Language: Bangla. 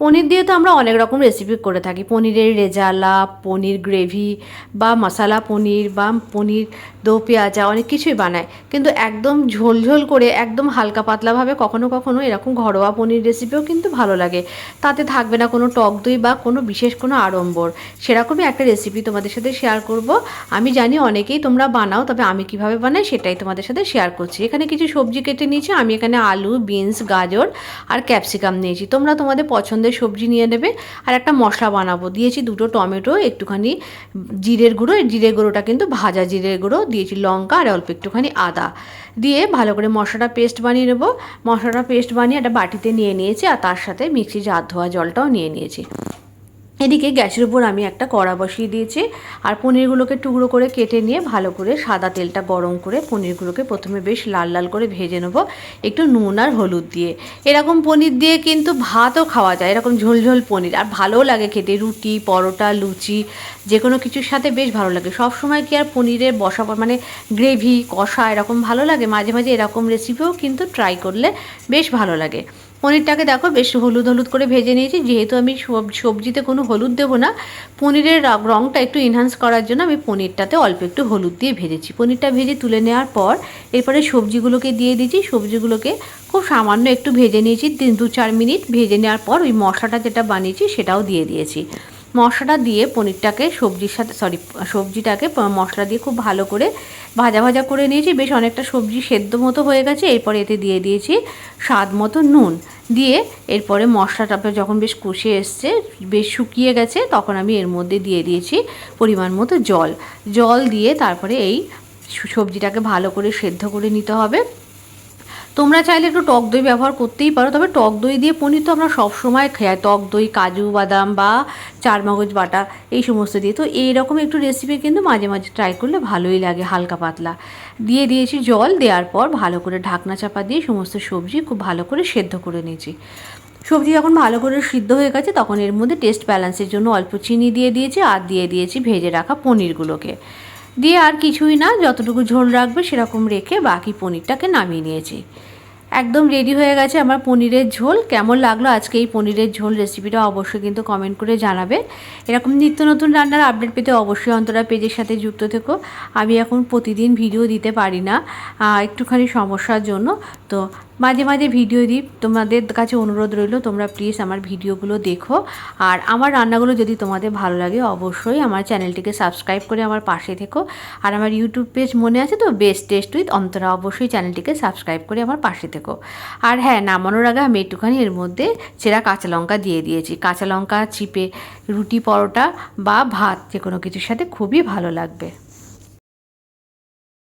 পনির দিয়ে তো আমরা অনেক রকম রেসিপি করে থাকি। পনিরের রেজালা, পনির গ্রেভি বা মশালা পনির বা পনির দো পেঁয়াজা অনেক কিছুই বানায়। কিন্তু একদম ঝোল ঝোল করে, একদম হালকা পাতলাভাবে কখনো কখনো এরকম ঘরোয়া পনির রেসিপিও কিন্তু ভালো লাগে। তাতে থাকবে না কোনো টক দই বা কোনো বিশেষ কোনো আড়ম্বর। সেরকমই একটা রেসিপি তোমাদের সাথে শেয়ার করব। আমি জানি অনেকেই তোমরা বানাও, তবে আমি কীভাবে বানাই সেটাই তোমাদের সাথে শেয়ার করছি। এখানে কিছু সবজি কেটে নিয়েছি, আমি এখানে আলু বিনস গাজর আর ক্যাপসিকাম নিয়েছি। তোমরা তোমাদের পছন্দের সবজি নিয়ে নেবে আর একটা মশলা বানাবো। দিয়েছি দুটো টমেটো, একটুখানি জিরের গুঁড়ো জিরের গুঁড়োটা কিন্তু ভাজা জিরের গুঁড়ো, দিয়েছি লঙ্কা আর অল্প একটুখানি আদা। দিয়ে ভালো করে মশলাটা পেস্ট বানিয়ে নেব। মশলাটা পেস্ট বানিয়ে একটা বাটিতে নিয়ে নিয়েছি আর তার সাথে মিক্সি জার ধোয়া জলটাও নিয়ে নিয়েছি। এদিকে গ্যাসের উপর আমি একটা কড়া বসিয়ে দিয়েছি, আর পনিরগুলোকে টুকরো করে কেটে নিয়ে ভালো করে সাদা তেলটা গরম করে পনিরগুলোকে প্রথমে বেশ লাল লাল করে ভেজে নেব, একটু নুন আর হলুদ দিয়ে। এরকম পনির দিয়ে কিন্তু ভাতও খাওয়া যায়, এরকম ঝোলঝোল পনির, আর ভালোও লাগে খেতে, রুটি, পরোটা, লুচি যে কোনো কিছুর সাথে বেশ ভালো লাগে। সব সময় কি আর পনিরের বসা মানে গ্রেভি, কষা এরকম ভালো লাগে? মাঝে মাঝে এরকম রেসিপিও কিন্তু ট্রাই করলে বেশ ভালো লাগে। পনিরটাকে দেখো বেশ হলুদ হলুদ করে ভেজে নিয়েছি। যেহেতু আমি সব- সবজিতে কোনো হলুদ দেবো না, পনিরের রঙটা একটু এনহান্স করার জন্য আমি পনিরটাতে অল্প একটু হলুদ দিয়ে ভেজেছি। পনিরটা ভেজে তুলে নেওয়ার পর এরপরে সবজিগুলোকে দিয়ে দিয়েছি। সবজিগুলোকে খুব সামান্য একটু ভেজে নিয়েছি দু চার মিনিট। ভেজে নেওয়ার পর ওই মশলাটা যেটা বানিয়েছি সেটাও দিয়ে দিয়েছি। মশলাটা দিয়ে পনিরটাকে সবজির সাথে সরি সবজিটাকে মশলা দিয়ে খুব ভালো করে ভাজা ভাজা করে নিয়েছি। বেশ অনেকটা সবজি সেদ্ধ মতো হয়ে গেছে। এরপরে এতে দিয়ে দিয়েছি স্বাদ মতো নুন। দিয়ে এরপরে মশলাটা যখন বেশ কষে এসছে, বেশ শুকিয়ে গেছে, তখন আমি এর মধ্যে দিয়ে দিয়েছি পরিমাণ মতো জল। জল দিয়ে তারপরে এই সবজিটাকে ভালো করে সেদ্ধ করে নিতে হবে। তোমরা চাইলে একটু টক দই ব্যবহার করতেই পারো, তবে টক দই দিয়ে পনির তো আমরা সবসময় খাই টক দই, কাজু বাদাম বা চারমগজ বাটা, এই সমস্ত দিয়ে। তো এইরকম একটু রেসিপি কিন্তু মাঝে মাঝে ট্রাই করলে ভালোই লাগে, হালকা পাতলা। দিয়ে দিয়েছি জল, দেওয়ার পর ভালো করে ঢাকনা চাপা দিয়ে সমস্ত সবজি খুব ভালো করে সেদ্ধ করে নিয়েছি। সবজি যখন ভালো করে সিদ্ধ হয়ে গেছে, তখন এর মধ্যে টেস্ট ব্যালেন্সের জন্য অল্প চিনি দিয়ে দিয়েছি, আর দিয়ে দিয়েছি ভেজে রাখা পনিরগুলোকে। দিয়ে আর কিছুই না, যতটুকু ঝোল রাখবে সেরকম রেখে বাকি পনিরটাকে নামিয়ে নিয়েছি। একদম রেডি হয়ে গেছে আমার পনিরের ঝোল। কেমন লাগল আজকে এই পনিরের ঝোল রেসিপিটা অবশ্যই কিন্তু কমেন্ট করে জানাবে। এরকম নিত্য নতুন রান্নার আপডেট পেতে অবশ্যই অন্তরা পেজের সাথে যুক্ত থেকো। আমি এখন প্রতিদিন ভিডিও দিতে পারি না একটুখানি সমস্যার জন্য। তো মাঝে মাঝে ভিডিও দিই। তোমাদের কাছে অনুরোধ রইল, তোমরা প্লিজ আমার ভিডিওগুলো দেখো। আর আমার রান্নাগুলো যদি তোমাদের ভালো লাগে, অবশ্যই আমার চ্যানেলটিকে সাবস্ক্রাইব করে আমার পাশে থেকো। আর আমার ইউটিউব পেজ মনে আছে তো? বেস্ট টেস্ট উইথ অন্তরা অবশ্যই চ্যানেলটিকে সাবস্ক্রাইব করে আমার পাশে থেকো। আর হ্যাঁ নামানোর আগে আমি একটুখানি এর মধ্যে চেরা কাঁচা লঙ্কা দিয়ে দিয়েছি। কাঁচা লঙ্কা, চিপে, রুটি পরোটা বা ভাত যে কোনো কিছুর সাথে খুবই ভালো লাগবে।